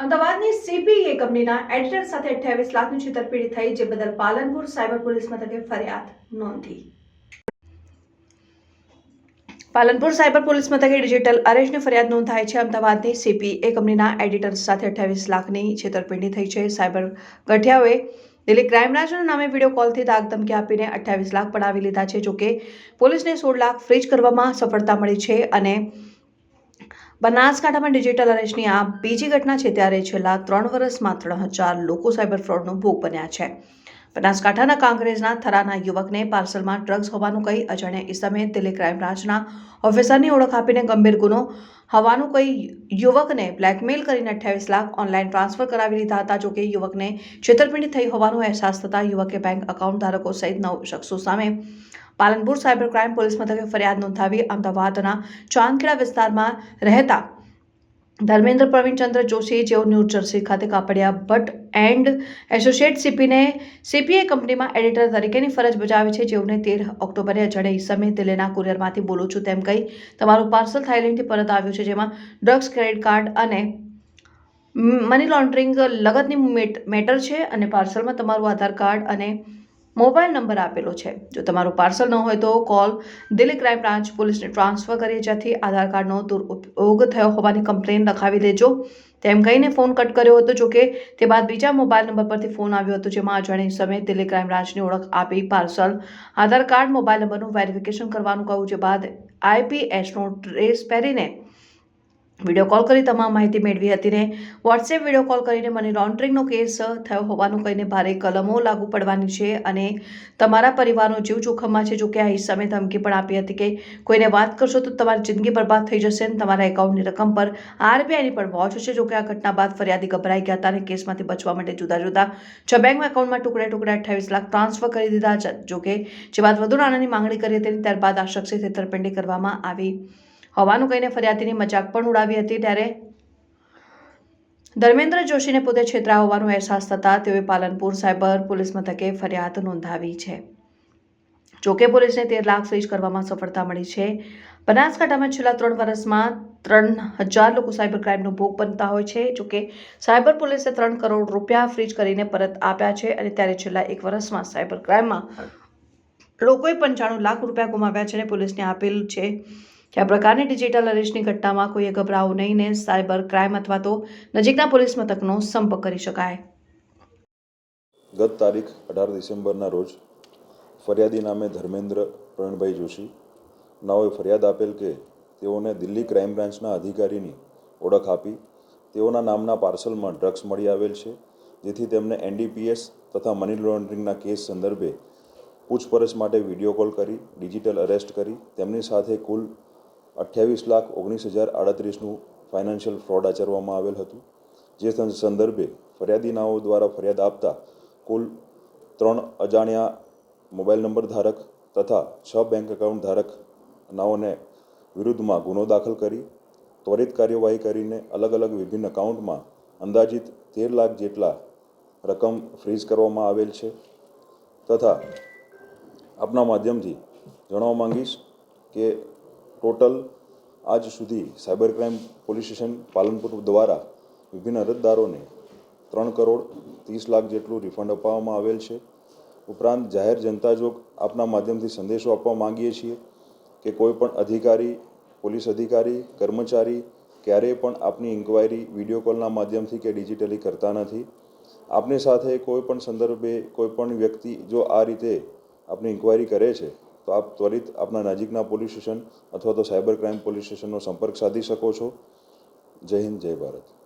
અમદાવાદની સીપીએ કંપનીના એડિટર સાથે અઠ્યાવીસ લાખની છેતરપિંડી થઈ, જે બદલ પાલનપુર સાયબર પોલીસ મથકે ફરિયાદ નોંધી. પાલનપુર સાયબર પોલીસ મથકે ડિજિટલ અરેસ્ટની ફરિયાદ નોંધાઈ છે. અમદાવાદની સીપીએ કંપનીના એડિટર સાથે અઠ્યાવીસ લાખની છેતરપિંડી થઈ છે. સાયબર ગઠિયાઓએ દિલ્હી ક્રાઇમ બ્રાન્ચના નામે વીડિયો કોલથી દાગ ધમકી આપીને અઠ્યાવીસ લાખ પડાવી લીધા છે. જોકે પોલીસને સોળ લાખ ફ્રીજ કરવામાં સફળતા મળી છે અને બનાસકાંઠામાં ડિજિટલ અરેસ્ટની આ બીજી ઘટના છે ત્યારે છેલ્લા ત્રણ વર્ષમાં ત્રણ હજાર લોકો સાયબર ફ્રોડનો ભોગ બન્યા છે. બનાસકાંઠાના કોંગ્રેસના થરાના યુવકને પાર્સલમાં ડ્રગ્સ હોવાનું કહી અજાણ્યા ઇસમે દિલ્હી ક્રાઇમ બ્રાન્ચના ઓફિસરની ઓળખ આપીને ગંભીર ગુનો હોવાનું કહી યુવકને બ્લેકમેલ કરીને અઠ્યાવીસ લાખ ઓનલાઈન ટ્રાન્સફર કરાવી લીધા હતા. જોકે યુવકને છેતરપિંડી થઈ હોવાનો અહેસાસ થતાં યુવકે બેંક એકાઉન્ટ ધારકો સહિત નવ શખ્સો સામે પાલનપુર સાયબર ક્રાઇમ પોલીસ મથકે ફરિયાદ નોંધાવી અમદાવાદના ચાંદખેડા વિસ્તારમાં રહેતા ધર્મેન્દ્ર પ્રવીણચંદ્ર જોશી જેઓ ન્યૂ જર્સી ખાતે કાપડિયા ભટ્ટ એન્ડ એસોસિએટ સીપીને સીપીએ કંપનીમાં એડિટર તરીકેની ફરજ બજાવે છે. જેઓને તેર ઓક્ટોબરે અજડે સમય દિલ્હીના કુરિયરમાંથી બોલું છું તેમ કહી તમારું પાર્સલ થાઇલેન્ડથી પરત આવ્યું છે. જેમાં ડ્રગ્સ, ક્રેડિટ કાર્ડ અને મની લોન્ડરિંગ લગતની મેટ- મેટર છે અને પાર્સલમાં તમારું આધાર કાર્ડ અને મોબાઈલ નંબર આપેલો છે. જો તમારું પાર્સલ ન હોય તો કોલ દિલ્હી ક્રાઇમ બ્રાન્ચ પોલીસને ટ્રાન્સફર કરીએ જ્યાંથી આધાર કાર્ડનો દુરુપયોગ થયો હોવાની કમ્પ્લેન લખાવી દેજો. તેમ કહીને ફોન કટ કર્યો હતો જોકે તે બાદ બીજા મોબાઈલ નંબર પરથી ફોન આવ્યો હતો જેમાં અજાણી સમયે દિલ્હી ક્રાઇમ બ્રાન્ચની ઓળખ આપી પાર્સલ, આધાર કાર્ડ, મોબાઈલ નંબરનું વેરિફિકેશન કરવાનું કહ્યું. જે બાદ આઈપીએસનો ડ્રેસ પહેરીને વીડિયો કોલ કરી તમામ માહિતી મેળવી હતી ને વોટ્સએપ વીડિયો કોલ કરીને મને લોન્ડ્રિંગનો કેસ થયો હોવાનું કહીને ભારે કલમો લાગુ પડવાની છે અને તમારા પરિવારનો જીવ જોખમમાં છે. જો કે આ હિસ્સામે ધમકી પણ આપી હતી કે કોઈને વાત કરશો તો તમારી જિંદગી બરબાદ થઈ જશે અને તમારા એકાઉન્ટની રકમ પર આરબીઆઈની પણ વોચ હશે. જો કે આ ઘટના બાદ ફરિયાદી ગભરાઈ ગયા હતા અને કેસમાંથી બચવા માટે જુદા જુદા છ બેંક એકાઉન્ટમાં ટુકડે ટુકડે અઠ્ઠાવીસ લાખ ટ્રાન્સફર કરી દીધા છે. જો કે જે બાદ વધુ નાણાંની માંગણી કરી હતી ત્યારબાદ આ શખ્સે છેતરપિંડી કરવામાં આવી હોવાનું કહીને ફરિયાદીની મજાક પણ ઉડાવી હતી ત્યારે. ધર્મેન્દ્ર જોશીને પોતે છેતરા હોવાનો અહેસાસ થતાં તેઓએ પાલનપુર સાયબર પોલીસ મથકે ફરિયાદ નોંધાવી છે. જોકે પોલીસને તેર લાખ ફ્રીજ કરવામાં સફળતા મળી છે. બનાસકાંઠામાં છેલ્લા ત્રણ વર્ષમાં ત્રણ હજાર લોકો સાયબર ક્રાઇમનો ભોગ બનતા હોય છે. જોકે સાયબર પોલીસે ત્રણ કરોડ રૂપિયા ફ્રીજ કરીને પરત આપ્યા છે અને ત્યારે છેલ્લા એક વર્ષમાં સાયબર ક્રાઇમમાં લોકોએ પંચાણું લાખ રૂપિયા ગુમાવ્યા છે અને પોલીસને આપેલ છે કે આ પ્રકારની ડિજિટલ અરેસ્ટની ઘટનામાં કોઈએ ગભરાવું નહીં ને સાયબર ક્રાઇમ અથવા તો નજીકના પોલીસ મથકનો સંપર્ક કરી શકાય. ગત તારીખ અઢાર ડિસેમ્બરના રોજ ફરિયાદી નામે ધર્મેન્દ્ર પ્રણભાઈ જોશી નાઓએ ફરિયાદ આપેલ કે તેઓને દિલ્હી ક્રાઇમ બ્રાન્ચના અધિકારીની ઓળખ આપી તેઓના નામના પાર્સલમાં ડ્રગ્સ મળી આવેલ છે, જેથી તેમને એનડીપીએસ તથા મની લોન્ડરિંગના કેસ સંદર્ભે પૂછપરછ માટે વીડિયો કોલ કરી ડિજિટલ અરેસ્ટ કરી, તેમની સાથે કુલ અઠ્યાવીસ લાખ ઓગણીસ હજાર આડત્રીસનું ફાઇનાન્શિયલ ફ્રોડ આચરવામાં આવેલ હતું, જે સંદર્ભે ફરિયાદીનાઓ દ્વારા ફરિયાદ આપતા કુલ ત્રણ અજાણ્યા મોબાઈલ નંબર ધારક તથા છ બેંક એકાઉન્ટ ધારક નાઓને વિરુદ્ધમાં ગુનો દાખલ કરી, ત્વરિત કાર્યવાહી કરીને અલગ અલગ વિભિન્ન એકાઉન્ટમાં અંદાજિત તેર લાખ જેટલા રકમ ફ્રીઝ કરવામાં આવેલ છે. તથા આપના માધ્યમથી જણાવવા માંગીશ કે ટોટલ આજ સુધી cyber crime police station Palanpur દ્વારા વિભિન્ન અરજદારોને ત્રણ કરોડ ત્રીસ લાખ જેટલું રિફંડ અપાવવામાં આવેલ છે. ઉપરાંત જાહેર જનતા જોગ આપના માધ્યમથી સંદેશો આપવા માંગીએ છીએ કે કોઈ પણ અધિકારી, પોલીસ અધિકારી, કર્મચારી ક્યારેય પણ આપની ઇન્ક્વાયરી વીડિયો કોલના માધ્યમથી કે ડિજિટલી કરતા નથી. આપની સાથે કોઈ પણ સંદર્ભે કોઈ પણ વ્યક્તિ જો આ રીતે આપની ઇન્ક્વાયરી કરે છે તો આપ ત્વરિત આપના નજીકના પોલીસ સ્ટેશન અથવા તો સાયબર ક્રાઇમ પોલીસ સ્ટેશનનો સંપર્ક સાધી શકો છો. જય હિન્દ, જય ભારત.